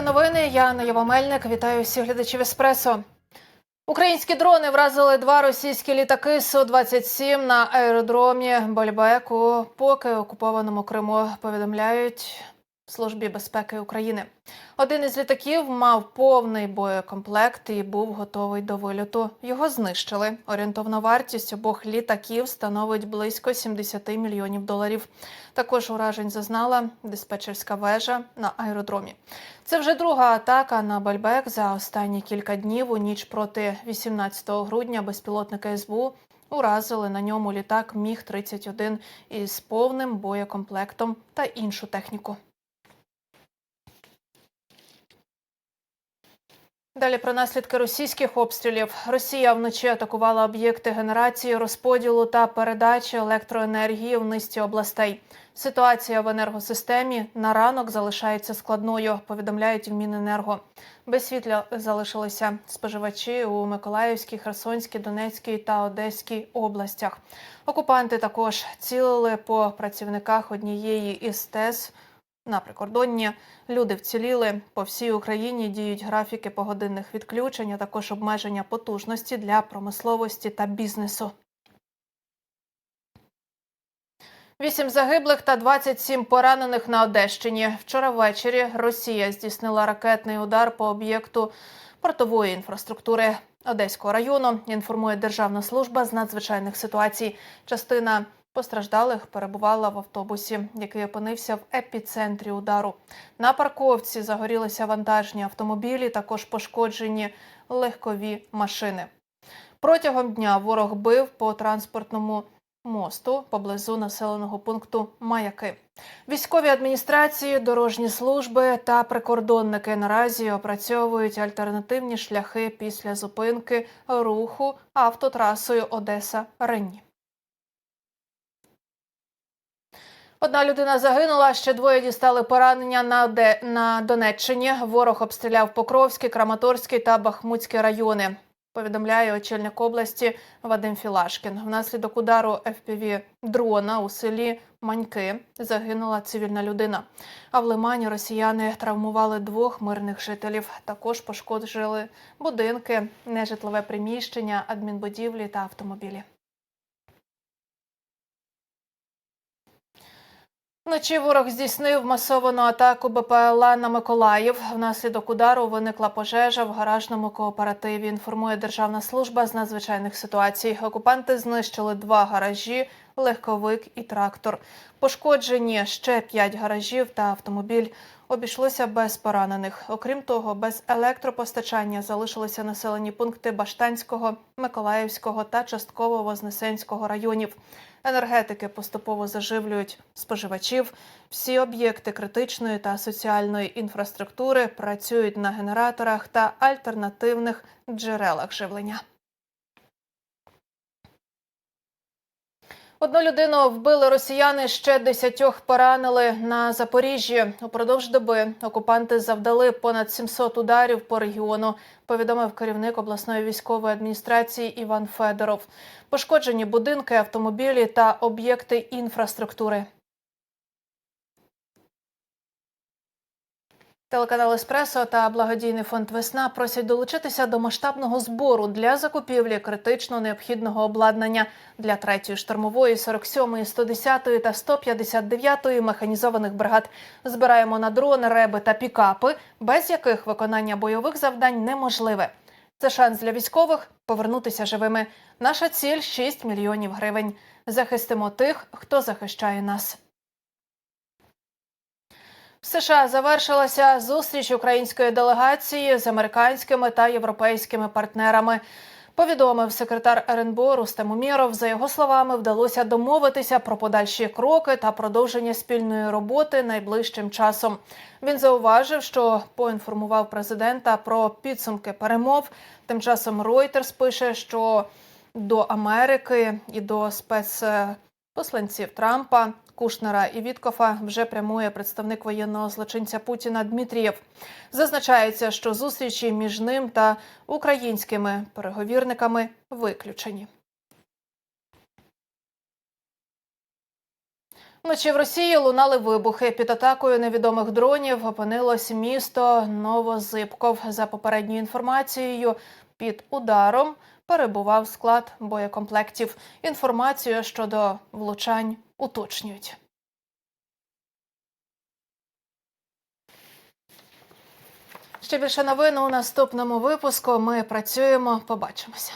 новини. Я Наєва Мельник. Вітаю всіх глядачів Еспресо. Українські дрони вразили два російські літаки Су-27 на аеродромі Бальбеку, поки окупованому Криму. Повідомляють службі безпеки України. Один із літаків мав повний боєкомплект і був готовий до вильоту. Його знищили. Орієнтовна вартість обох літаків становить близько 70 мільйонів доларів. Також уражень зазнала диспетчерська вежа на аеродромі. Це вже друга атака на Бальбек за останні кілька днів. У ніч проти 18 грудня безпілотники СБУ уразили на ньому літак Міг 31 із повним боєкомплектом та іншу техніку. Далі про наслідки російських обстрілів. Росія вночі атакувала об'єкти генерації, розподілу та передачі електроенергії в низці областей. Ситуація в енергосистемі на ранок залишається складною. Повідомляють в Міненерго. Без світла залишилися споживачі у Миколаївській, Херсонській, Донецькій та Одеській областях. Окупанти також цілили по працівниках однієї із ТЕС на прикордонні. Люди вціліли по всій Україні. Діють графіки погодинних відключень, а також обмеження потужності для промисловості та бізнесу. Вісім загиблих та 27 поранених на Одещині. Вчора ввечері Росія здійснила ракетний удар по об'єкту портової інфраструктури Одеського району. Інформує Державна служба з надзвичайних ситуацій. Частина Постраждалих перебувала в автобусі, який опинився в епіцентрі удару. На парковці загорілися вантажні автомобілі, також пошкоджені легкові машини. Протягом дня ворог бив по транспортному мосту поблизу населеного пункту Маяки. Військові адміністрації, дорожні служби та прикордонники наразі опрацьовують альтернативні шляхи після зупинки руху автотрасою Одеса Ренні. Одна людина загинула, ще двоє дістали поранення на Де... на Донеччині. Ворог обстріляв Покровський, Краматорський та Бахмутський райони. Повідомляє очільник області Вадим Філашкін. Внаслідок удару ФПВ дрона у селі Маньки загинула цивільна людина. А в Лимані росіяни травмували двох мирних жителів. Також пошкоджили будинки, нежитлове приміщення, адмінбудівлі та автомобілі. Вночі ворог здійснив масовану атаку БПЛА на Миколаїв. Внаслідок удару виникла пожежа в гаражному кооперативі. Інформує Державна служба з надзвичайних ситуацій. Окупанти знищили два гаражі, легковик і трактор. Пошкоджені ще п'ять гаражів та автомобіль. Обійшлося без поранених. Окрім того, без електропостачання залишилися населені пункти Баштанського, Миколаївського та частково Вознесенського районів. Енергетики поступово заживлюють споживачів. Всі об'єкти критичної та соціальної інфраструктури працюють на генераторах та альтернативних джерелах живлення. Одну людину вбили росіяни, ще десятьох поранили на Запоріжжі. Упродовж доби окупанти завдали понад 700 ударів по регіону. Повідомив керівник обласної військової адміністрації Іван Федоров. Пошкоджені будинки, автомобілі та об'єкти інфраструктури. Телеканал Еспресо та благодійний фонд Весна просять долучитися до масштабного збору для закупівлі критично необхідного обладнання для 3-ї штурмової, 47-ї, 110-ї та 159-ї механізованих бригад. Збираємо на дрони, реби та пікапи, без яких виконання бойових завдань неможливе. Це шанс для військових повернутися живими. Наша ціль 6 мільйонів гривень. Захистимо тих, хто захищає нас. В США завершилася зустріч української делегації з американськими та європейськими партнерами. Повідомив секретар РНБО Рустем Умєров. За його словами, вдалося домовитися про подальші кроки та продовження спільної роботи найближчим часом. Він зауважив, що поінформував президента про підсумки перемов. Тим часом Reuters пише, що до Америки і до спецпосланців Трампа Кушнера і Віткофа вже прямує представник воєнного злочинця Путіна Дмитрієв. Зазначається, що зустрічі між ним та українськими переговірниками виключені. Вночі в Росії лунали вибухи. Під атакою невідомих дронів опинилось місто Новозибков. За попередньою інформацією, під ударом перебував склад боєкомплектів. Інформацію щодо влучань уточнюють. Ще більше новин у наступному випуску. Ми працюємо. Побачимося.